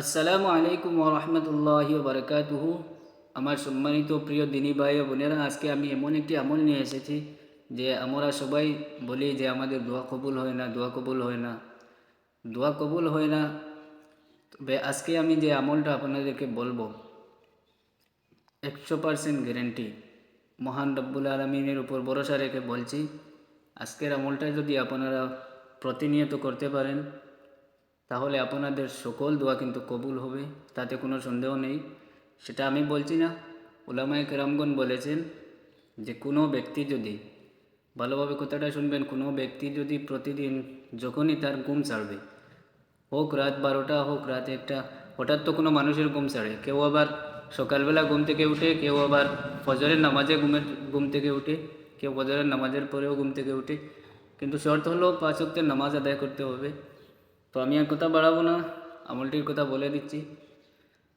আসসালামু আলাইকুম ওরহমতুল্লাহি বারকাতুহু। আমার সম্মানিত প্রিয় দিনী ভাই ও বোনেরা, আজকে আমি এমন একটি আমল নিয়ে এসেছি যে আমরা সবাই বলি যে আমাদের দোয়া কবুল হয় না, দোয়া কবুল হয় না। দোয়া কবুল হয় না। তবে আজকে আমি যে আমলটা আপনাদেরকে বলব, একশো পারসেন্ট গ্যারেন্টি, মহান রব্বুল আলমিনের উপর ভরসা রেখে বলছি, আজকের আমলটা যদি আপনারা প্রতিনিয়ত করতে পারেন তাহলে আপনাদের সকল দোয়া কিন্তু কবুল হবে, তাতে কোনো সন্দেহ নেই। সেটা আমি বলছি না। ওলামায় কেরামগণ বলেছেন যে, কোনো ব্যক্তি যদি, ভালোভাবে কথাটা শুনবেন, কোনো ব্যক্তি যদি প্রতিদিন যখনই তার ঘুম ছাড়বে, হোক রাত বারোটা, হোক রাত একটা, হঠাৎ তো কোনো মানুষের ঘুম ছাড়ে। কেউ আবার সকালবেলা ঘুম থেকে উঠে, কেউ আবার ফজরের নামাজে ঘুমের, ঘুম থেকে উঠে, কেউ ফজরের নামাজের পরেও ঘুম থেকে উঠে। কিন্তু শর্ত হলো পাঁচ ওয়াক্তের নামাজ আদায় করতে হবে। তো আমি আর কথা বাড়াবো না, আমলটির কথা বলে দিচ্ছি।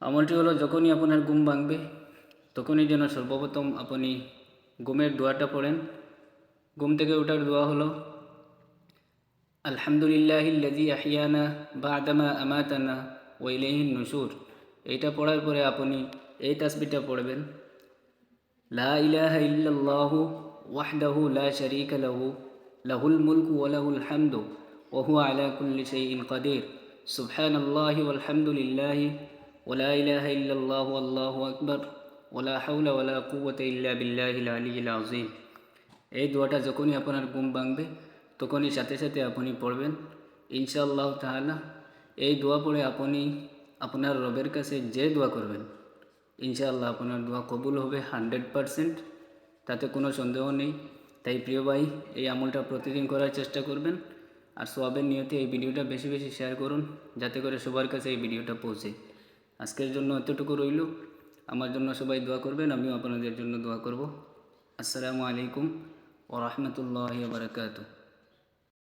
আমলটি হলো, যখনই আপনার ঘুম ভাঙবে, তখনই যেন সর্বপ্রথম আপনি ঘুমের দোয়াটা পড়েন। ঘুম থেকে ওঠার দোয়া হলো আলহামদুলিল্লাহিল্লাজি আহিয়ানা বাদামা আমাতানা ওইলেহিন নসুর। এইটা পড়ার পরে আপনি এই তাসবিটা পড়বেন। লা ইলাহা ইল্লাল্লাহু ওয়াহদাহু লা শারীকা লাহু, লাহুল মুলকু ওয়া লাহুল হামদু। وهو على كل شيء قدير سبحان الله والحمد لله ولا إله إلا الله والله أكبر ولا حول ولا قوة إلا بالله العلي العظيم এই দোয়াটা যখনই আপনার ঘুম ভাঙবে তখনই সাথে সাথে আপনি পড়বেন ইনশাআল্লাহ তাহলে এই দোয়া পড়ে আপনি আপনার রবের কাছে যে দোয়া করবেন ইনশাআল্লাহ আপনার দোয়া কবুল হবে হান্ড্রেড পারসেন্ট তাতে কোনো সন্দেহ নেই তাই প্রিয় ভাই এই আমলটা প্রতিদিন করার চেষ্টা করবেন আর সোয়াবের নিয়তে এই ভিডিওটা বেশি বেশি শেয়ার করুন, যাতে করে সবার কাছে এই ভিডিওটা পৌঁছে। আজকের জন্য এতটুকু রইল। আমার জন্য সবাই দোয়া করবেন, আমিও আপনাদের জন্য দোয়া করব। আসসালামু আলাইকুম ও রহমতুল্লাহ বারকাতু